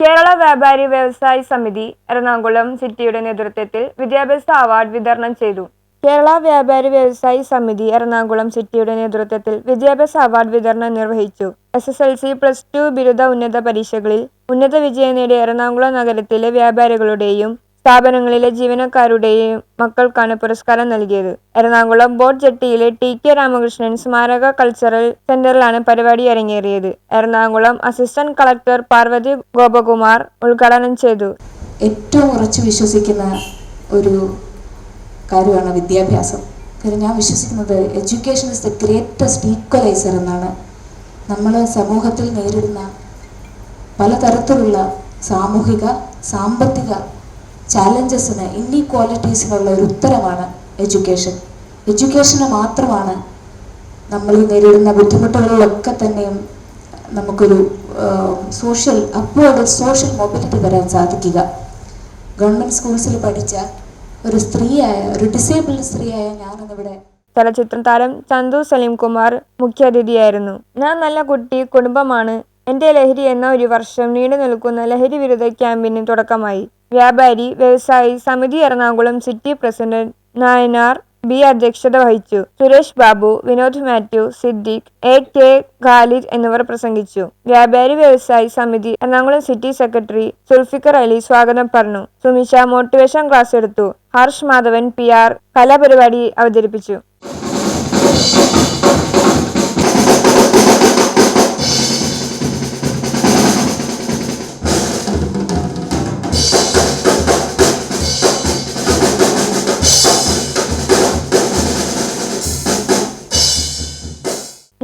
Kerala Vyapari Vyavasayi Samithi Ernakulam സിറ്റിയുടെ നേതൃത്വത്തിൽ വിദ്യാഭ്യാസ അവാർഡ് വിതരണം ചെയ്തു. കേരള വ്യാപാരി വ്യവസായി സമിതി എറണാകുളം സിറ്റിയുടെ നേതൃത്വത്തിൽ വിദ്യാഭ്യാസ അവാർഡ് വിതരണം നിർവഹിച്ചു. S S L C plus two ബിരുദ ഉന്നത പരീക്ഷകളിൽ ഉന്നത വിജയം നേടിയ എറണാകുളം നഗരത്തിലെ വ്യാപാരികളുടെയും സ്ഥാപനങ്ങളിലെ ജീവനക്കാരുടെയും മക്കൾക്കാണ് പുരസ്കാരം നൽകിയത്. എറണാകുളം ബോട്ട് ജെട്ടിയിലെ ടി. കെ. രാമകൃഷ്ണൻ സ്മാരക കൾച്ചറൽ സെന്ററിലാണ് പരിപാടി അരങ്ങേറിയത്. എറണാകുളം അസിസ്റ്റന്റ് കളക്ടർ പാർവതി ഗോപകുമാർ ഉദ്ഘാടനം ചെയ്തു. ഏറ്റവും ഉറച്ചു വിശ്വസിക്കുന്ന ഒരു കാര്യമാണ് വിദ്യാഭ്യാസം. കാര്യം ഞാൻ വിശ്വസിക്കുന്നത് education is the greatest equaliser എന്നാണ്. നമ്മൾ സമൂഹത്തിൽ നേരിടുന്ന പലതരത്തിലുള്ള സാമൂഹിക സാമ്പത്തിക ചാലഞ്ചസിന് ഇന്നീക്വാലിറ്റീസിനുള്ള ഒരു ഉത്തരമാണ് എഡ്യൂക്കേഷൻ. എഡ്യൂക്കേഷന് മാത്രമാണ് നമ്മൾ നേരിടുന്ന ബുദ്ധിമുട്ടുകളിലൊക്കെ തന്നെയും നമുക്കൊരു സോഷ്യൽ അപ്വേർഡ് സോഷ്യൽ മൊബിലിറ്റി വരാൻ സാധിക്കുക. ഗവൺമെന്റ് സ്കൂൾസിൽ പഠിച്ച ഒരു സ്ത്രീയായ ഒരു ഡിസേബിൾഡ് സ്ത്രീയായ ഞാനിന്നിവിടെ ചലച്ചിത്ര താരം ചന്തു സലീം കുമാർ മുഖ്യാതിഥിയായിരുന്നു. ഞാൻ നല്ല കുട്ടി കുടുംബമാണ്. എന്റെ ലഹരി എന്ന ഒരു വർഷം നീണ്ടു നിൽക്കുന്ന ലഹരി വിരുദ്ധ ക്യാമ്പിന് തുടക്കമായി. വ്യാപാരി വ്യവസായി സമിതി Ernakulam city president Nayanar B അധ്യക്ഷത വഹിച്ചു. സുരേഷ് ബാബു വിനോദ് മാത്യു സിദ്ദിഖ് എ കെ ഖാലിദ് എന്നിവർ പ്രസംഗിച്ചു. വ്യാപാരി വ്യവസായി സമിതി എറണാകുളം സിറ്റി സെക്രട്ടറി സുൽഫിക്കർ അലി സ്വാഗതം പറഞ്ഞു. സുമിഷ മോട്ടിവേഷൻ ക്ലാസ് എടുത്തു. ഹർഷ് മാധവൻ പി ആർ കലാപരിപാടി അവതരിപ്പിച്ചു.